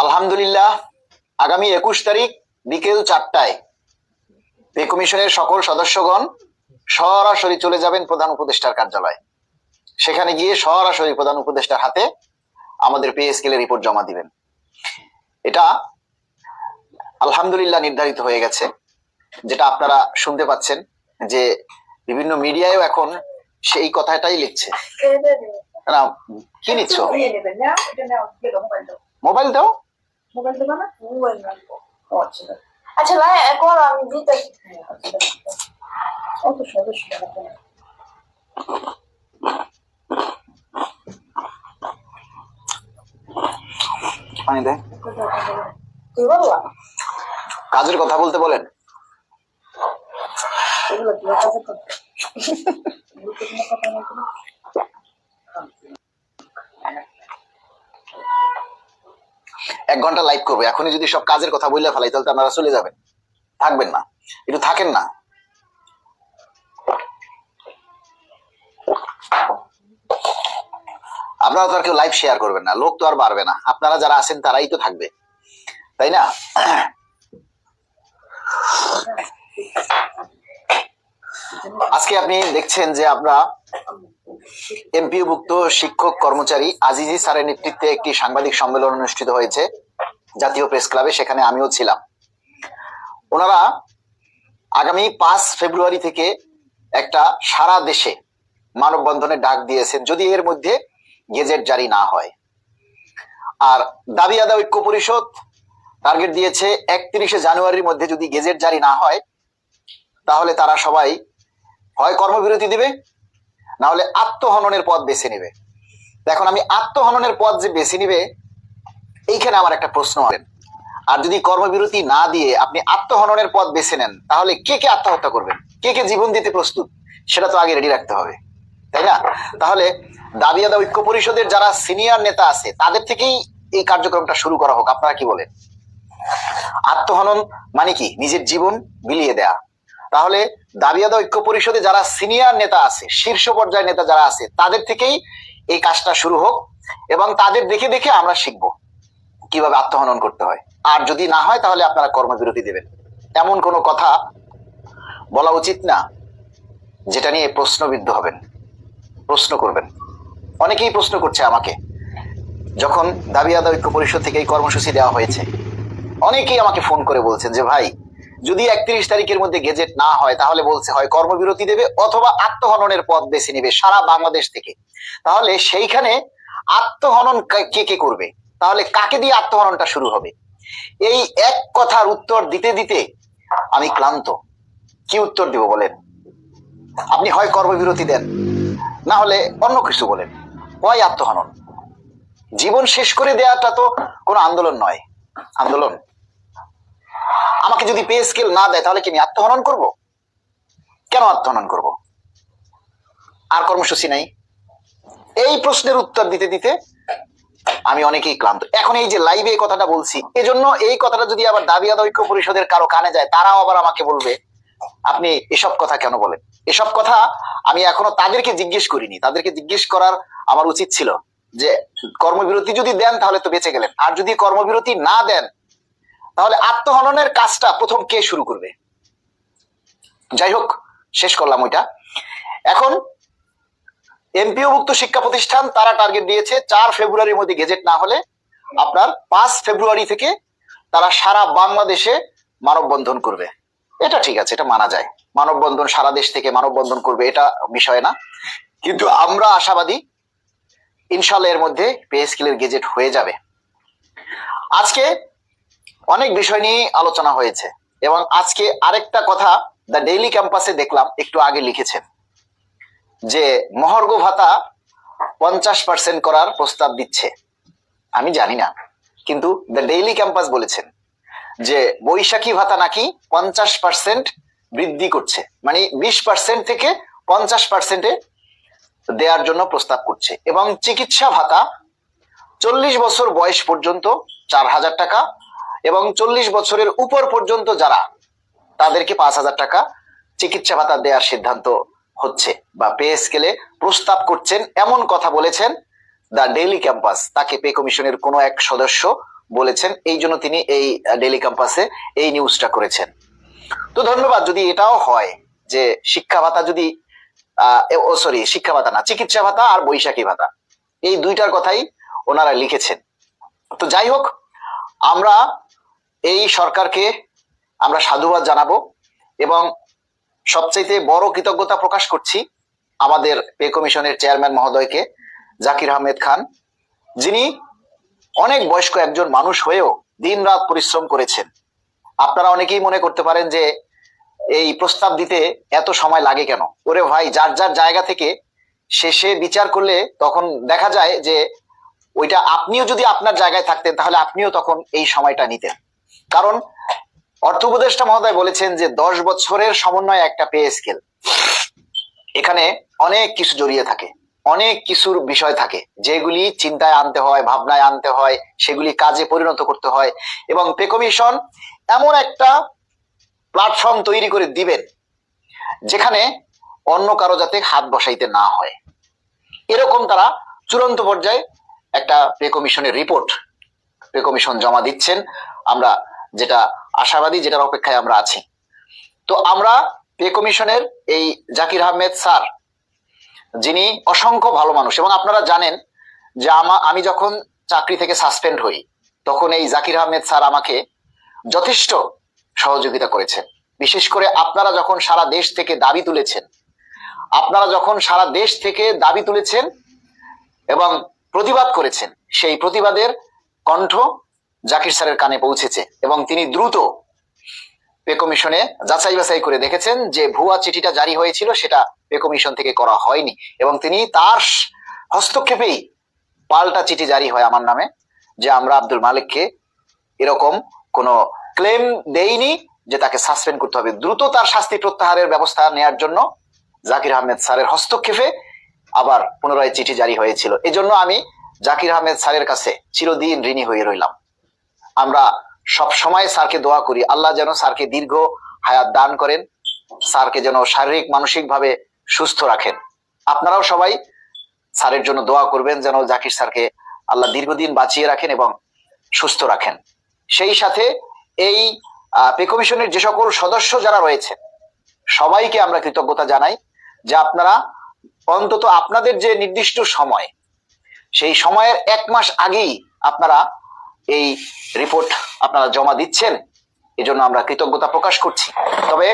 আলহামদুলিল্লাহ আগামী একুশ তারিখ বিকেল চারটায় পে কমিশনের সকল সদস্যগণ সরাসরি চলে যাবেন প্রধান উপদেষ্টার কার্যালয়। সেখানে গিয়ে সরাসরি প্রধান উপদেষ্টার হাতে আমাদের পে স্কেলের রিপোর্ট জমা দিবেন। এটা আলহামদুলিল্লাহ নির্ধারিত হয়ে গেছে যেটা আপনারা শুনতে পাচ্ছেন যে বিভিন্ন মিডিয়ায়ও এখন সেই কথাটাই লিখছে। না কি নিচ্ছ? মোবাইল দাও। মোবাইল দেবো না? মোবাইল রাখব আচ্ছা আচ্ছা ভাই এখন আমি দিতে। অত সদস্য পানি দেয়। কি বললা? কাজের কথা বলতে বলেন। এগুলো কথা নয় কোনো। এক ঘণ্টা লাইভ করব। এখনই যদি সব কাজের কথা বললে ফেলাই, তাহলে আপনারা চলে যাবেন। থাকবেন না। একটু থাকেন না। আপনারা তো আর কেউ লাইভ শেয়ার করবেন না। লোক তো আর বাড়বে না। আপনারা যারা আছেন, তারাই তো থাকবে। তাই না? আজকে আপনি দেখছেন যে আমরা এমপিওভুক্ত শিক্ষক কর্মচারী আজিজি স্যারের নেতৃত্বে একটি সাংবাদিক সম্মেলন অনুষ্ঠিত হয়েছে জাতীয় প্রেস ক্লাবে, সেখানে আমিও ছিলাম। ওনারা আগামী পাঁচ ফেব্রুয়ারি থেকে একটা সারা দেশে মানববন্ধনের ডাক দিয়েছেন, যদি এর মধ্যে গেজেট জারি না হয়। আর দাবি আদা ঐক্য পরিষদ টার্গেট দিয়েছে, একত্রিশে জানুয়ারির মধ্যে যদি গেজেট জারি না হয় তাহলে তারা সবাই হয় কর্মবিরতি দিবে না হলে আত্মহননের পথ বেছে নেবে। এখন আমি আত্মহননের পথ যে বেছে নিবে, এইখানে আমার একটা প্রশ্ন আছে। আর যদি কর্মবিরতি না দিয়ে আপনি আত্মহননের পথ বেছে নেন, তাহলে কে কে আত্মহত্যা করবেন? কে কে জীবন দিতে প্রস্তুত? সেটা তো আগে রেডি রাখতে হবে। তাই না? তাহলে দাবি আদা ঐক্য পরিষদের যারা সিনিয়র নেতা আছে, তাদের থেকেই এই কার্যক্রমটা শুরু করা হোক। আপনারা কি বলেন? আত্মহনন মানে কি? নিজের জীবন বিলিয়ে দেয়া। তাহলে দাবিয়াদা ঐক্য পরিষদে যারা সিনিয়র নেতা আছে, শীর্ষ পর্যায়ের নেতা যারা আছে, তাদের থেকেই এই কাজটা শুরু হোক এবং তাদের দেখে দেখে আমরা শিখব কীভাবে আত্মহনন করতে হয়। আর যদি না হয় তাহলে আপনারা কর্মবিরতি দেবেন। এমন কোনো কথা বলা উচিত না যেটা নিয়ে প্রশ্নবিদ্ধ হবেন, প্রশ্ন করবেন। অনেকেই প্রশ্ন করছে আমাকে, যখন দাবি আদা ঐক্য পরিষদ থেকে এই কর্মসূচি দেওয়া হয়েছে, অনেকেই আমাকে ফোন করে বলছেন যে, ভাই যদি একত্রিশ তারিখের মধ্যে গেজেট না হয়, তাহলে বলছে হয় কর্মবিরতি দেবে অথবা আত্মহননের পথ বেছে নেবে সারা বাংলাদেশ থেকে। তাহলে সেইখানে আত্মহনন কে- কে করবে? তাহলে কাকে দিয়ে আত্মহননটা শুরু হবে? এই এক কথার উত্তর দিতে দিতে আমি ক্লান্ত। কি উত্তর দিব বলেন? আপনি হয় কর্মবিরতি দেন, না হলে অন্য কিছু বলেন। হয় আত্মহনন। জীবন শেষ করে দেওয়াটা তো কোনো আন্দোলন নয়। আন্দোলন। আমাকে যদি পে স্কেল না দেয়, তাহলে কি আমি আত্মহনন করব? কেন আত্মহনন করব? আর কর্মসূচি নাই। এই প্রশ্নের উত্তর দিতে দিতে আমি অনেকেই ক্লান্ত। এখন এই যে লাইভে এই কথাটা বলছি, এজন্য এই কথাটা যদি আবার দাবি আদা ঐক্য পরিষদের কারও কানে যায়, তারাও আবার আমাকে বলবে, আপনি এসব কথা কেন বলেন? এসব কথা আমি এখনও তাদেরকে জিজ্ঞেস করিনি। তাদেরকে জিজ্ঞেস করার আমার উচিত ছিল যে, কর্মবিরতি যদি দেন, তাহলে তো বেঁচে গেলেন। আর যদি কর্মবিরতি না দেন তাহলে আত্মহননের কাজটা প্রথম কে শুরু করবে? যাই হোক, শেষ করলাম ওইটা। এখন, এমপিওভুক্ত শিক্ষা প্রতিষ্ঠান তারা টার্গেট দিয়েছে চার ফেব্রুয়ারির মধ্যে গেজেট না হলে আপনার পাঁচ ফেব্রুয়ারি থেকে তারা সারা বাংলাদেশে মানববন্ধন করবে। এটা ঠিক আছে, এটা মানা যায়। মানববন্ধন সারা দেশ থেকে মানববন্ধন করবে, এটা বিষয় না। কিন্তু আমরা আশাবাদী, ইনশাল্লাহ এর মধ্যে পে স্কেলের গেজেট হয়ে যাবে। আজকে অনেক বিষয় নিয়ে আলোচনা হয়েছে। এবং আজকে আরেকটা কথা দ্য ডেইলি ক্যাম্পাসে দেখলাম, একটু আগে লিখেছেন, যে মহার্ঘ ভাতা পঞ্চাশ পার্সেন্ট করার প্রস্তাব দিচ্ছে। আমি জানি না, কিন্তু দ্য ডেইলি ক্যাম্পাস বলেছেন যে বৈশাখী ভাতা নাকি পঞ্চাশ পার্সেন্ট বৃদ্ধি করছে। মানে বিশ পার্সেন্ট থেকে পঞ্চাশ পার্সেন্টে দেওয়ার জন্য প্রস্তাব করছে। এবং চিকিৎসা ভাতা চল্লিশ বছর বয়স পর্যন্ত চার হাজার টাকা এবং চল্লিশ বছরের উপর পর্যন্ত যারা তাদেরকে পাঁচ হাজার টাকা চিকিৎসা ভাতা দেওয়ার সিদ্ধান্ত হচ্ছে বা পে স্কেলে প্রস্তাব করছেন, এমন কথা বলেছেন দ্য ডেইলি ক্যাম্পাস। তাকে পে কমিশনের কোনো এক সদস্য বলেছেন, এই জন্য তিনি এই ডেলি ক্যাম্পাসে এই নিউজটা করেছেন। তো ধন্যবাদ, যদি এটাও হয় যে শিক্ষা ভাতা যদি ও সরি, শিক্ষা ভাতা না, চিকিৎসা ভাতা আর বৈশাখী ভাতা, এই দুইটার কথাই ওনারা লিখেছেন। তো যাই হোক, আমরা এই সরকারকে আমরা সাধুবাদ জানাব এবং সবচাইতে বড় কৃতজ্ঞতা প্রকাশ করছি আমাদের পে কমিশনের চেয়ারম্যান মহোদয়কে, জাকির আহমেদ খান। যিনি অনেক বয়স্ক একজন মানুষ হয়েও দিনরাত পরিশ্রম করেছেন। আপনারা অনেকেই মনে করতে পারেন যে এই প্রস্তাব দিতে এত সময় লাগে কেন? ওরে ভাই, যার যার জায়গা থেকে শেষে বিচার করলে তখন দেখা যায় যে ওইটা আপনিও যদি আপনার জায়গায় থাকতেন, তাহলে আপনিও তখন এই সময়টা নিতেন। কারণ অর্থ উপদেষ্টা মহোদয় বলেছেন যে দশ বছরের সমন্বয় একটা পে স্কেল। এখানে অনেক কিছু জড়িয়ে থাকে, অনেক কিছুর বিষয় থাকে। যেগুলি চিন্তায় আনতে হয়, ভাবনায় আনতে হয়, সেগুলি কাজে পরিণত করতে হয় এবং পে কমিশন এমন একটা প্ল্যাটফর্ম তৈরি করে দিবেন, যেখানে অন্য কারও যাতে হাত বসাইতে না হয়। এরকম তারা চূড়ান্ত পর্যায়ে একটা পে কমিশনের রিপোর্ট পে কমিশন জমা দিচ্ছেন। আমরা যেটা আশাবাদী, যেটার অপেক্ষায় আমরা আছি। তো আমরা পে কমিশনের এই জাকির আহমেদ স্যার, যিনি অসংখ্য ভালো মানুষ, এবং আপনারা জানেন যে আমা, আমি যখন চাকরি থেকে সাসপেন্ড হই, তখন এই জাকির আহমেদ স্যার আমাকে যথেষ্ট সহযোগিতা করেছেন। বিশেষ করে আপনারা যখন সারা দেশ থেকে দাবি তুলেছেন, আপনারা যখন সারা দেশ থেকে দাবি তুলেছেন এবং প্রতিবাদ করেছেন, সেই প্রতিবাদের কণ্ঠ জাকির স্যারের কানে পৌঁছেছে এবং তিনি দ্রুত পে কমিশনে যাচাই বাছাই করে দেখেছেন যে ভুয়া চিঠিটা জারি হয়েছিল, সেটা পে কমিশন থেকে করা হয়নি এবং তিনি তার হস্তক্ষেপেই পাল্টা চিঠি জারি হয় আমার নামে, যে আমরা আব্দুল মালিককে এরকম কোনো ক্লেম দেইনি যে তাকে সাসপেন্ড করতে হবে। দ্রুত তার শাস্তি প্রত্যাহারের ব্যবস্থা নেয়ার জন্য জাকির আহমেদ স্যারের হস্তক্ষেপে আবার পুনরায় চিঠি জারি হয়েছিল। এজন্য আমি জাকির আহমেদ স্যারের কাছে চিরদিন ঋণী হয়ে রইলাম। আমরা সব সময় স্যারকে দোয়া করি। আল্লাহ যেন স্যারকে দীর্ঘ হায়াত দান করেন, স্যারকে যেন শারীরিক মানসিক ভাবে সুস্থ রাখেন। আপনারাও সবাই স্যারের জন্য দোয়া করবেন যেন জাকির স্যারকে আল্লাহ দীর্ঘদিন বাঁচিয়ে রাখেন এবং সুস্থ রাখেন। সেই সাথে এই পে কমিশনের যে সকল সদস্য যারা রয়েছে, সবাইকে আমরা কৃতজ্ঞতা জানাই যে আপনারা অন্তত আপনাদের যে নির্দিষ্ট সময়, সেই সময়ের এক মাস আগেই আপনারা এই রিপোর্ট আপনারা জমা দিচ্ছেন, এজন্য আমরা কৃতজ্ঞতা প্রকাশ করছি। তবে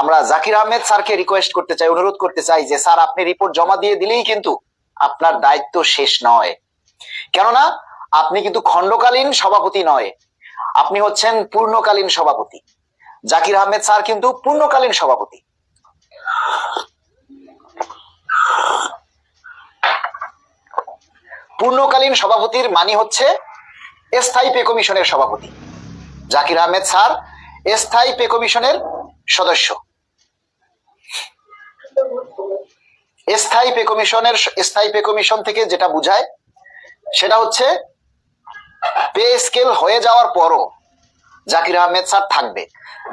আমরা জাকির আহমেদ স্যারকে রিকোয়েস্ট করতে চাই, অনুরোধ করতে চাই যে, স্যার, আপনি রিপোর্ট জমা দিয়ে দিলেই কিন্তু আপনার দায়িত্ব শেষ নয়। কেননা, আপনি কিন্তু খণ্ডকালীন সভাপতি নয়, আপনি হচ্ছেন পূর্ণকালীন সভাপতি। জাকির আহমেদ স্যার কিন্তু পূর্ণকালীন সভাপতি। পূর্ণকালীন সভাপতির মানে হচ্ছে স্থায়ী পে কমিশনের সভাপতি। জাকির আহমেদ স্যার, স্থায়ী পে কমিশনের সদস্য। স্থায়ী পে কমিশনের স্থায়ী পে কমিশন থেকে যেটা বুঝায়, সেটা হচ্ছে পে স্কেল হয়ে যাওয়ার পরও জাকির আহমেদ স্যার থাকবে।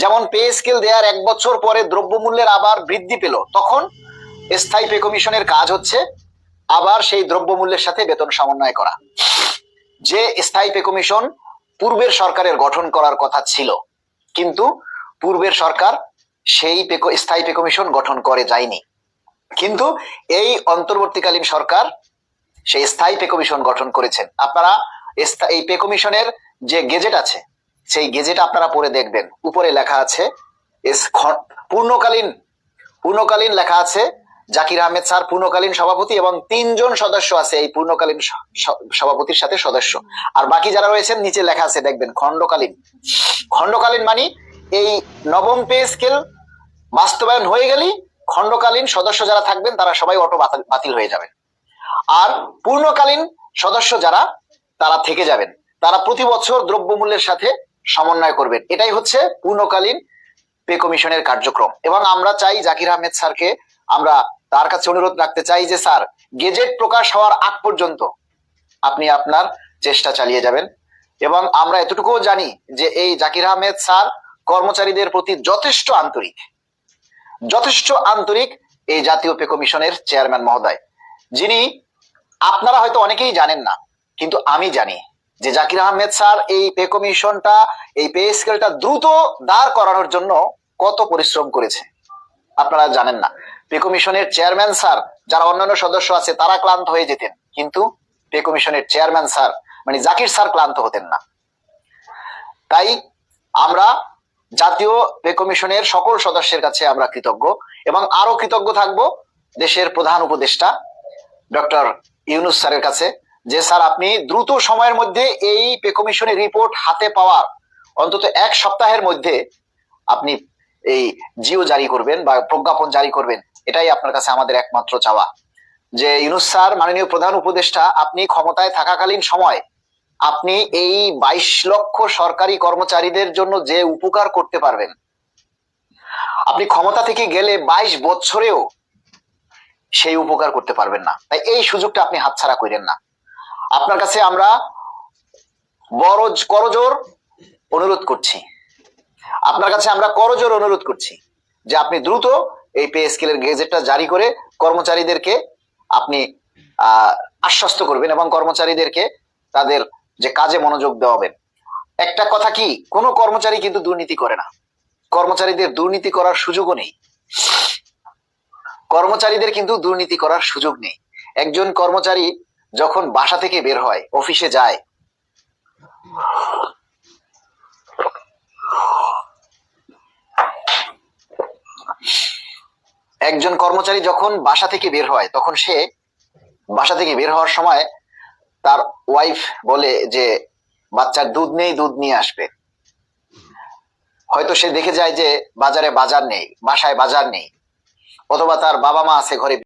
যেমন পে স্কেল দেওয়ার এক বছর পরে দ্রব্যমূল্যের আবার বৃদ্ধি পেল, তখন স্থায়ী পে কমিশনের কাজ হচ্ছে আবার সেই দ্রব্যমূল্যের সাথে বেতন সমন্বয় করা। যে স্থায়ী পে কমিশন পূর্বের সরকারের গঠন করার কথা ছিল, কিন্তু পূর্বের সরকার সেই স্থায়ী পে কমিশন গঠন করে যায়নি। কিন্তু এই অন্তর্বর্তীকালীন সরকার সেই স্থায়ী পে কমিশন গঠন করেছেন। আপনারা এই পে কমিশনের যে গেজেট আছে, সেই গেজেট আপনারা পড়ে দেখবেন। উপরে লেখা আছে পূর্ণকালীন পূর্ণকালীন লেখা আছে জাকির আহমেদ স্যার পূর্ণকালীন সভাপতি এবং তিনজন সদস্য আছে এই পূর্ণকালীন সভাপতির সাথে সদস্য। আর বাকি যারা রয়েছেন, নিচে লেখা আছে, দেখবেন, খণ্ডকালীন। খণ্ডকালীন মানে এই নবম পে স্কেল বাস্তবায়ন হয়ে গেলেই খণ্ডকালীন সদস্য যারা থাকবেন, তারা সবাই অটো বাতিল হয়ে যাবেন। আর পূর্ণকালীন সদস্য যারা, তারা থেকে যাবেন। তারা প্রতি বছর দ্রব্যমূল্যের সাথে সমন্বয় করবেন। এটাই হচ্ছে পূর্ণকালীন পে কমিশনের কার্যক্রম। এবং আমরা চাই জাকির আহমেদ স্যারকে আমরা তার কাছে অনুরোধ রাখতে চাই যে, স্যার, গেজেট প্রকাশ হওয়ার আগ পর্যন্ত আপনি আপনার চেষ্টা চালিয়ে যাবেন। এবং আমরা এতটুকুও জানি যে, এই জাকির আহমেদ স্যার কর্মচারীদের প্রতি যথেষ্ট আন্তরিক। যথেষ্ট আন্তরিক এই জাতীয় পে কমিশনের চেয়ারম্যান মহোদয়। যিনি, আপনারা হয়তো অনেকেই জানেন না, কিন্তু আমি জানি যে, জাকির আহমেদ স্যার এই পে কমিশনটা, এই পে স্কেলটা দ্রুত দাঁড় করানোর জন্য কত পরিশ্রম করেছে। আপনারা জানেন না। পে কমিশনের চেয়ারম্যান স্যার যারা অন্যান্য সদস্য আছে, তারা ক্লান্ত হয়ে যেতেন। কিন্তু পে কমিশনের চেয়ারম্যান স্যার মানে জাকির স্যার ক্লান্ত হতেন না। তাই আমরা জাতীয় পে কমিশনের সকল সদস্যের কাছে আমরা কৃতজ্ঞ এবং আরও কৃতজ্ঞ থাকব দেশের প্রধান উপদেষ্টা ডক্টর ইউনুস স্যারের কাছে যে, স্যার, আপনি দ্রুত সময়ের মধ্যে এই পে কমিশনের রিপোর্ট হাতে পাওয়ার অন্তত এক সপ্তাহের মধ্যে আপনি এই জিও জারি করবেন বা প্রজ্ঞাপন জারি করবেন। এটাই আপনার কাছে আমাদের একমাত্র চাওয়া। যে ইউনুস স্যার, মাননীয় প্রধান উপদেষ্টা, আপনি ক্ষমতায় থাকাকালীন সময় আপনি এই বাইশ লক্ষ সরকারি কর্মচারীদের জন্য যে উপকার করতে পারবেন, আপনি ক্ষমতা থেকে গেলে বাইশ বছরেও সেই উপকার করতে পারবেন না। তাই এই সুযোগটা আপনি হাতছাড়া করেন না। আপনার কাছে আমরা বড় করজোর অনুরোধ করছি। আপনার কাছে আমরা করজোর অনুরোধ করছি যে আপনি দ্রুত এই পে স্কেলের গেজেটটা জারি করে কর্মচারীদেরকে আপনি আশ্বস্ত করবেন এবং কর্মচারীদেরকে তাদের যে কাজে মনোযোগ দেওয়াবেন। একটা কথা কি, কোনো কর্মচারী কিন্তু দুর্নীতি করে না। কর্মচারীদের দুর্নীতি করার সুযোগও নেই। কর্মচারীদের কিন্তু দুর্নীতি করার সুযোগ নেই। একজন কর্মচারী যখন বাসা থেকে বের হয়, অফিসে যায় একজন কর্মচারী যখন বাসা থেকে বের হয়, তখন সে বাসা থেকে বের হওয়ার সময় তার ওয়াইফ বলে যে, বাচ্চার দুধ নেই, দুধ নিয়ে আসবে। হয়তো সে দেখে যায় যে, বাজারে বাজার নেই, বাসায় বাজার নেই, অথবা তার বাবা মা আছে ঘরে